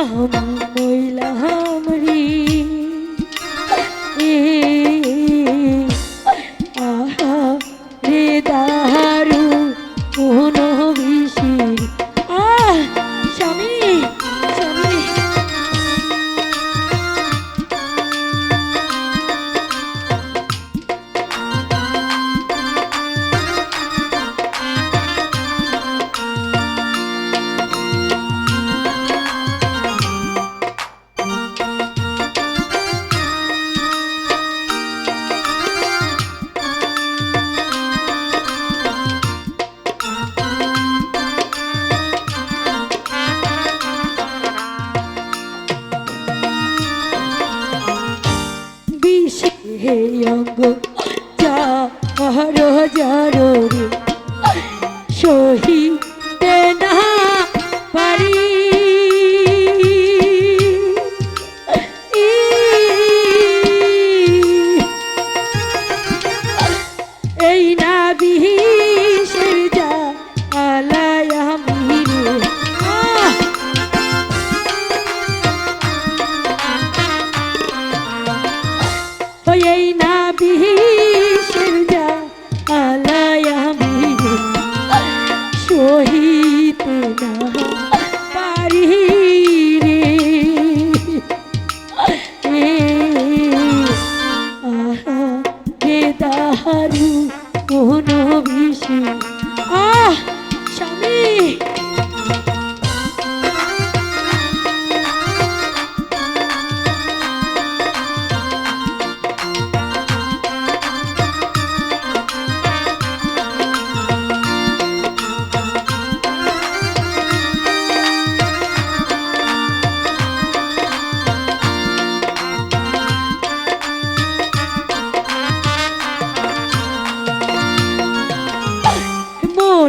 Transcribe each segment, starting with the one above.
আমি মইলাম বিষে অঙ্গ যারো যারো রে সহিতে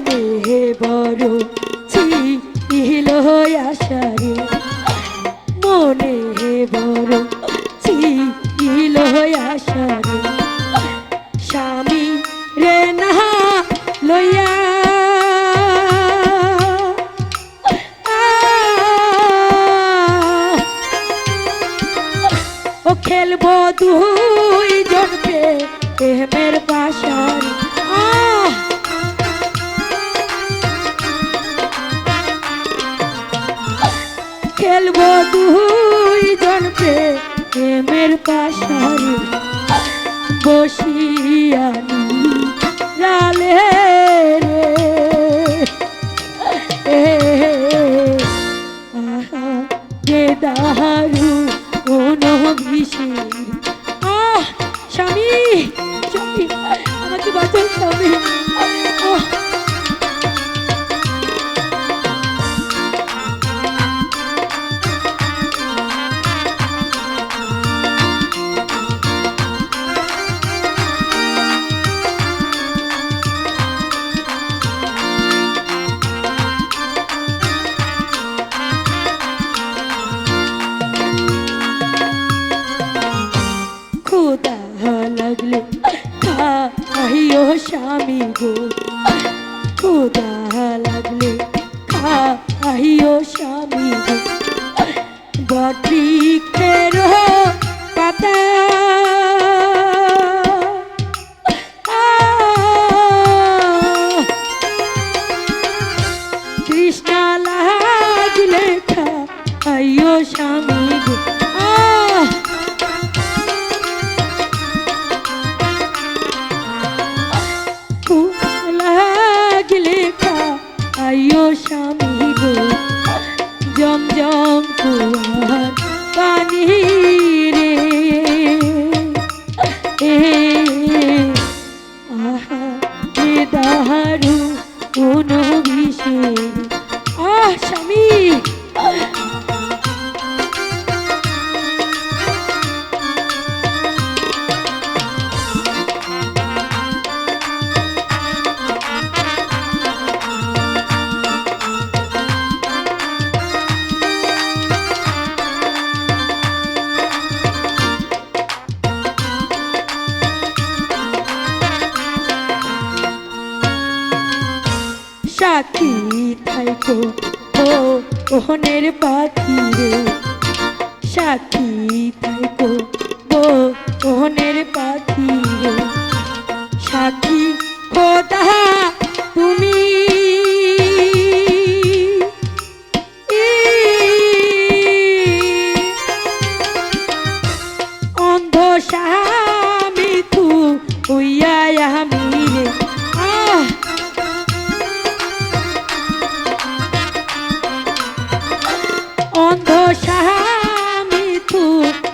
মনে হে বড় ছিল আশারে। মনে হে বড় ছিল আশারে। স্বামী রে না লইয়া ও খেলব দুই জন প্রেমের বাসার আহ। খেলব দুই জন প্রেমের পাশারে বসিয়ানি রালে রে। দারু কোন বিষের লাগলে খাইও স্বামী গো খোদা লাগলে খাইও স্বামী গো। বটৃক্ষের পাতা। তৃষ্ণা লাগলে খাইও স্বামী আইও স্বামী গো জম জম কুয়ার পানি রে। এ দাহারু কোন বিষের থাইকো ও ওহনের পাখি রে। সাক্ষী থাইকো ও ওহনের পাখি রে। সাক্ষী খোদা তুমি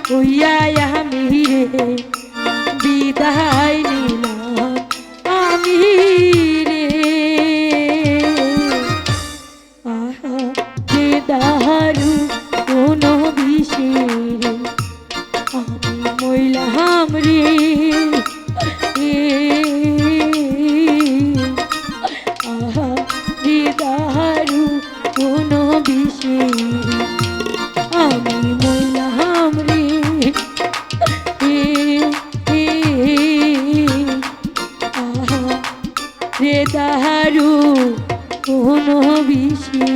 हुआ यह मेरे बीता রে তাহারু কোন বিষে